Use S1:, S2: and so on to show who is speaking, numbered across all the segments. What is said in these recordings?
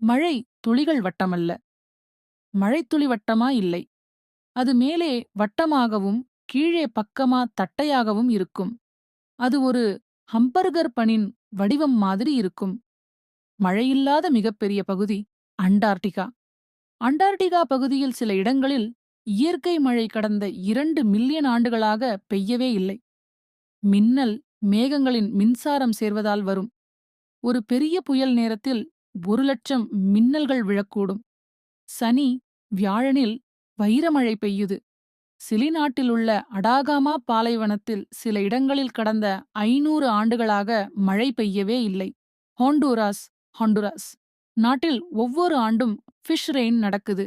S1: மழை துளிகள் வட்டமல்ல. மழைத்துளி வட்டமா இல்லை. அது மேலே வட்டமாகவும் கீழே பக்கமா தட்டையாகவும் இருக்கும். அது ஒரு ஹம்பர்கர் பனின் வடிவம் மாதிரி இருக்கும். மழையில்லாத மிகப்பெரிய பகுதி அண்டார்டிகா. அண்டார்டிகா பகுதியில் சில இடங்களில் இயற்கை மழை கடந்த இரண்டு மில்லியன் ஆண்டுகளாக பெய்யவே இல்லை. மின்னல் மேகங்களின் மின்சாரம் சேர்வதால் வரும். ஒரு பெரிய புயல் நேரத்தில் ஒரு லட்சம் மின்னல்கள் விழக்கூடும். சனி வியாழனில் வைரமழை பெய்யுது. சிலி நாட்டிலுள்ள அடாகாமா பாலைவனத்தில் சில இடங்களில் கடந்த ஐநூறு ஆண்டுகளாக மழை பெய்யவே இல்லை. Honduras Honduras. நாட்டில் ஒவ்வொரு ஆண்டும் ஃபிஷ் ரெயின் நடக்குது.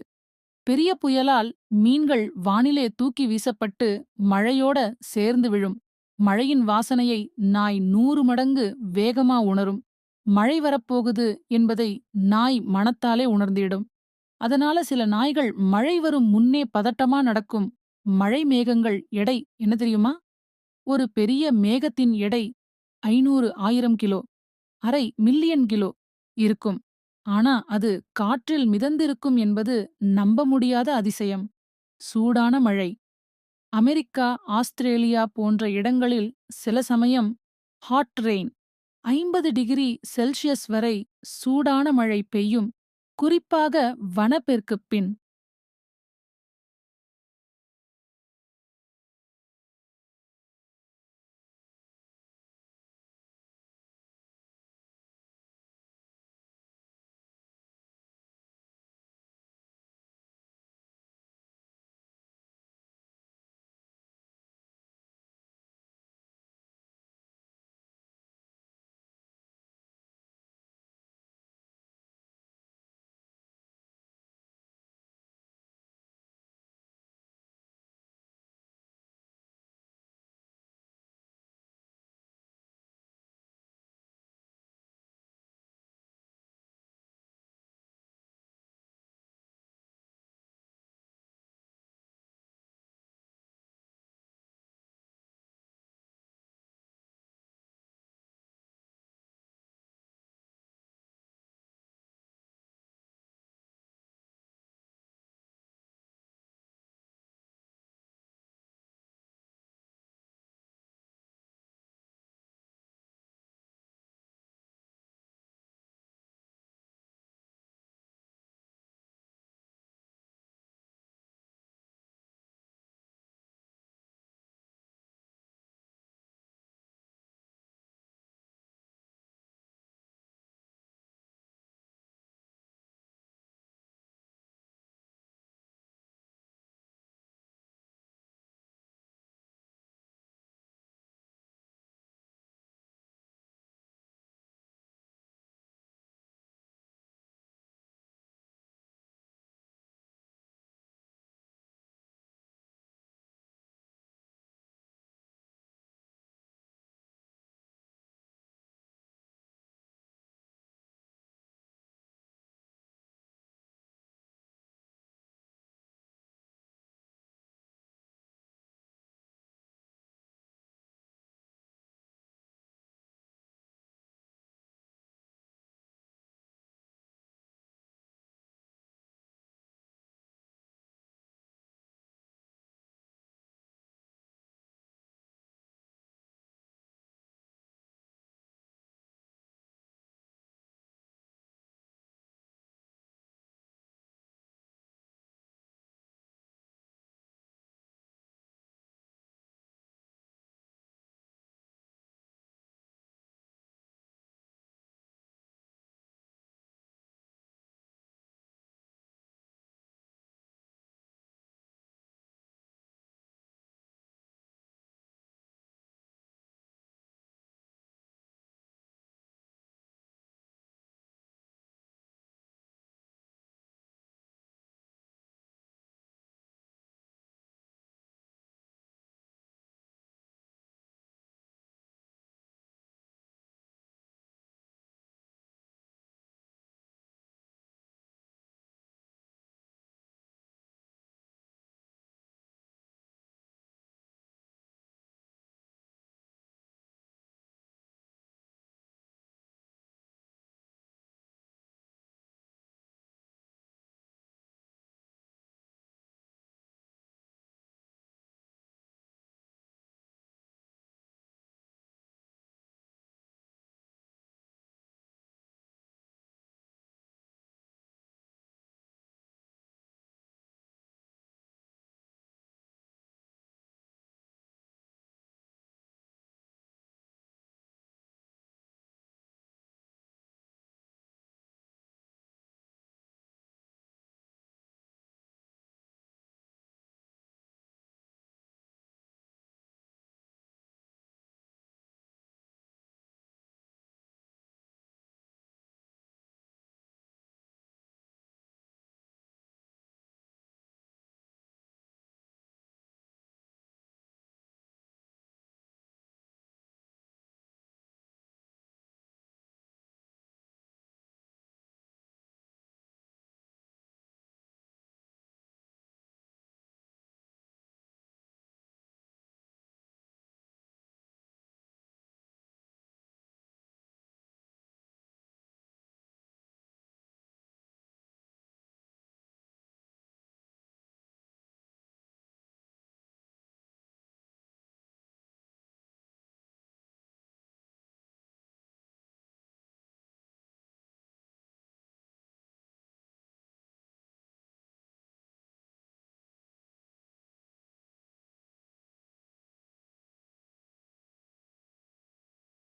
S1: பெரிய புயலால் மீன்கள் வானிலே தூக்கி வீசப்பட்டு மழையோட சேர்ந்து விழும். மழையின் வாசனையை நாய் நூறு மடங்கு வேகமா உணரும். மழை வரப்போகுது என்பதை நாய் மனத்தாலே உணர்ந்திடும். அதனால சில நாய்கள் மழை வரும் முன்னே பதட்டமா நடக்கும். மழை மேகங்கள் எடை என்ன தெரியுமா? ஒரு பெரிய மேகத்தின் எடை ஐநூறு ஆயிரம் கிலோ அரை மில்லியன் கிலோ இருக்கும். ஆனா அது காற்றில் மிதந்திருக்கும் என்பது நம்ப முடியாத அதிசயம். சூடான மழை. அமெரிக்கா ஆஸ்திரேலியா போன்ற இடங்களில் சில சமயம் ஹாட் ரெயின் ஐம்பது டிகிரி செல்சியஸ் வரை சூடான மழை பெய்யும் குறிப்பாக வனப்பெருக்குப் பின்.